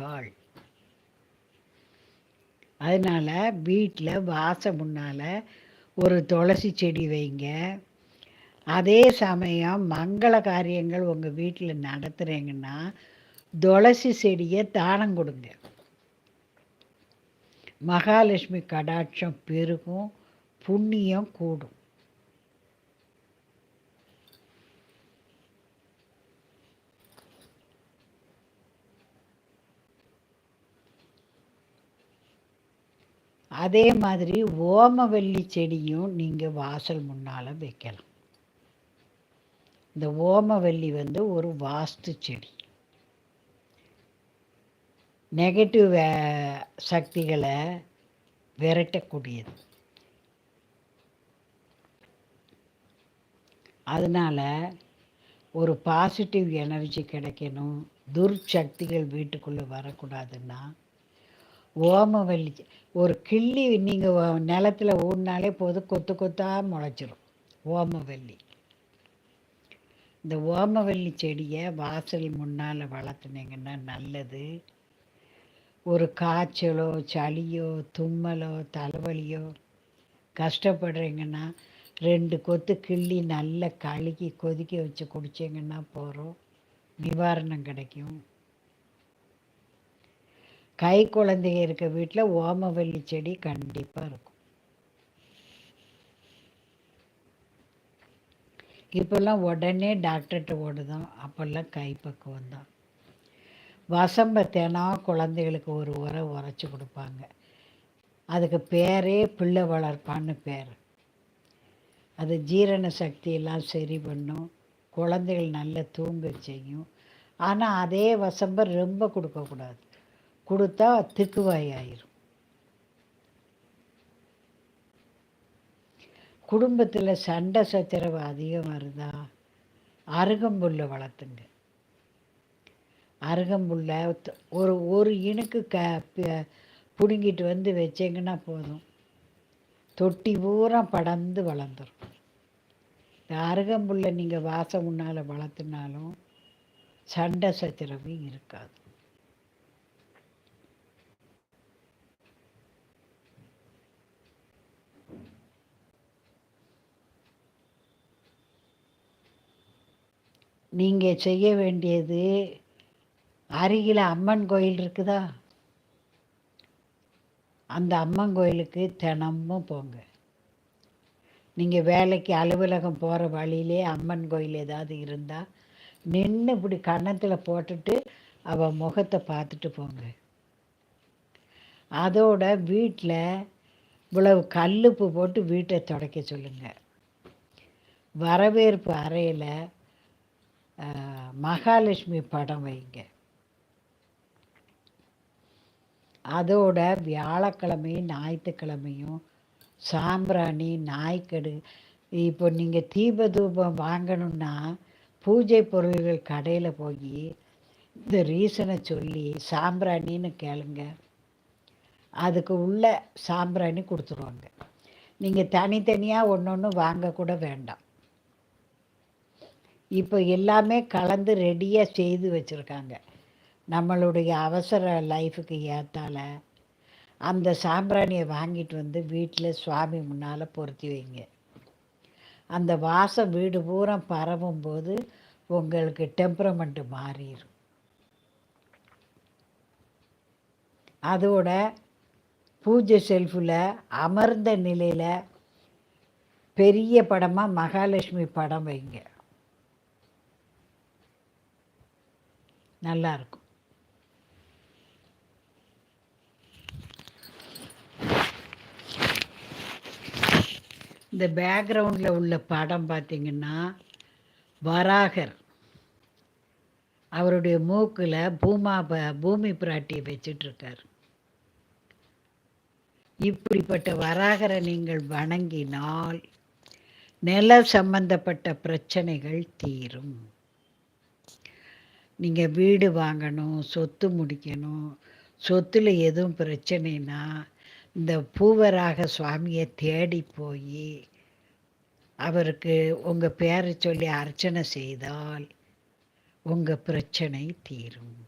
கால். அதனால் வீட்டில் வாசம் முன்னால் ஒரு துளசி செடி வைங்க. அதே சமயம் மங்கள காரியங்கள் உங்கள் வீட்டில் நடத்துகிறீங்கன்னா துளசி செடியை தானம் கொடுங்க. மகாலட்சுமி கடாட்சம் பெருகும் புண்ணியம் கூடும். அதே மாதிரி ஓமவல்லி செடியும் நீங்கள் வாசல் முன்னால் வைக்கலாம். இந்த ஓமவல்லி வந்து ஒரு வாஸ்து செடி. நெகட்டிவ் சக்திகளை விரட்டக்கூடியது. அதனால் ஒரு பாசிட்டிவ் எனர்ஜி கிடைக்கணும். துர்சக்திகள் வீட்டுக்குள்ளே வரக்கூடாதுன்னா ஓமவல்லி. ஒரு கிள்ளி நீங்கள் நிலத்தில் ஊடினாலே போதும் கொத்து கொத்தாக முளைச்சிரும். ஓமவல்லி. இந்த ஓமவல்லி செடியை வாசல் முன்னால் வளர்த்துனீங்கன்னா நல்லது. ஒரு காய்ச்சலோ சளியோ தும்மலோ தலைவலியோ கஷ்டப்படுறீங்கன்னா ரெண்டு கொத்து கிள்ளி நல்லா கழுகி கொதிக்க வச்சு குடிச்சிங்கன்னா போகிறோம் நிவாரணம் கிடைக்கும். கை குழந்தைங்க இருக்க வீட்டில் ஓமவல்லி செடி கண்டிப்பாக இருக்கும். இப்போல்லாம் உடனே டாக்டர்கிட்ட ஓடுதான். அப்போல்லாம் கைப்பக்குவம் தான். வசம்ப தினம் குழந்தைகளுக்கு ஒரு உரை உரைச்சி கொடுப்பாங்க. அதுக்கு பேரே பிள்ளை வளர்ப்பான்னு பேர். அது ஜீரண சக்தியெல்லாம் சரி பண்ணும். குழந்தைகள் நல்லா தூங்க செய்யும். ஆனால் அதே வசம்ப ரொம்ப கொடுக்கக்கூடாது. கொடுத்தா திக்குவாய் ஆயிரும் குடும்பத்தில் சண்டை சச்சரவு அதிகம் வருதா அருகம்புல்லை வளர்த்துங்க. அருகம்புல்லை ஒரு ஒரு இணுக்கு க பிடுங்கிட்டு வந்து வச்சிங்கன்னா போதும். தொட்டி பூரா படர்ந்து வளர்ந்துடும் இந்த அருகம்புல்லை நீங்கள் வாசம் முன்னால் வளர்த்துனாலும் சண்டை சச்சரவு இருக்காது. நீங்கள் செய்ய வேண்டியது அருகில் அம்மன் கோயில் இருக்குதா? அந்த அம்மன் கோயிலுக்கு தினமும் போங்க. நீங்கள் வேலைக்கு அலுவலகம் போகிற வழியிலே அம்மன் கோயில் ஏதாவது இருந்தால் நின்று இப்படி கன்னத்தில் போட்டுட்டு அவள் முகத்தை பார்த்துட்டு போங்க. அதோட வீட்டில் இவ்வளவு கல்லுப்பு போட்டு வீட்டை துடைக்க சொல்லுங்கள் வரவேற்பு அறையில் மகாலட்சுமி படம் வைங்க. அதோட வியாழக்கிழமையும் ஞாயிற்றுக்கிழமையும் சாம்பிராணி நாய்க்கடு இப்போ நீங்கள் தீப தூபம் வாங்கணுன்னா பூஜை பொருள்கள் கடையில் போய் இந்த ரீசனை சொல்லி சாம்பிராணின்னு கேளுங்க. அதுக்கு உள்ள சாம்பிராணி கொடுத்துருவாங்க. நீங்கள் தனித்தனியாக ஒன்று ஒன்று வாங்கக்கூட வேண்டாம். இப்போ எல்லாமே கலந்து ரெடியாக செய்து வச்சுருக்காங்க. நம்மளுடைய அவசர லைஃபுக்கு ஏற்றால அந்த சாம்பிராணியை வாங்கிட்டு வந்து வீட்டில் சுவாமி முன்னால் பொருத்தி வைங்க. அந்த வாசம் வீடு பூரா பரவும் போது உங்களுக்கு டெம்பரமெண்ட்டு மாறிடும் அதோட பூஜை செல்ஃபில் அமர்ந்த நிலையில் பெரிய படமாக மகாலட்சுமி படம் வைங்க. நல்லாயிருக்கும் இந்த பேக்ரவுண்டில் உள்ள படம் பார்த்திங்கன்னா வராகர். அவருடைய மூக்கில் பூமா ப பூமி பிராட்டியை வச்சிட்ருக்கார். இப்படிப்பட்ட வராகரை நீங்கள் வணங்கினால் நில சம்பந்தப்பட்ட பிரச்சனைகள் தீரும். நீங்கள் வீடு வாங்கணும் சொத்து முடிக்கணும் சொத்தில் எதுவும் பிரச்சனைனா இந்த பூவராக சுவாமியை தேடி போய் அவருக்கு உங்கள் பேரை சொல்லி அர்ச்சனை செய்தால் உங்கள் பிரச்சனை தீரும்.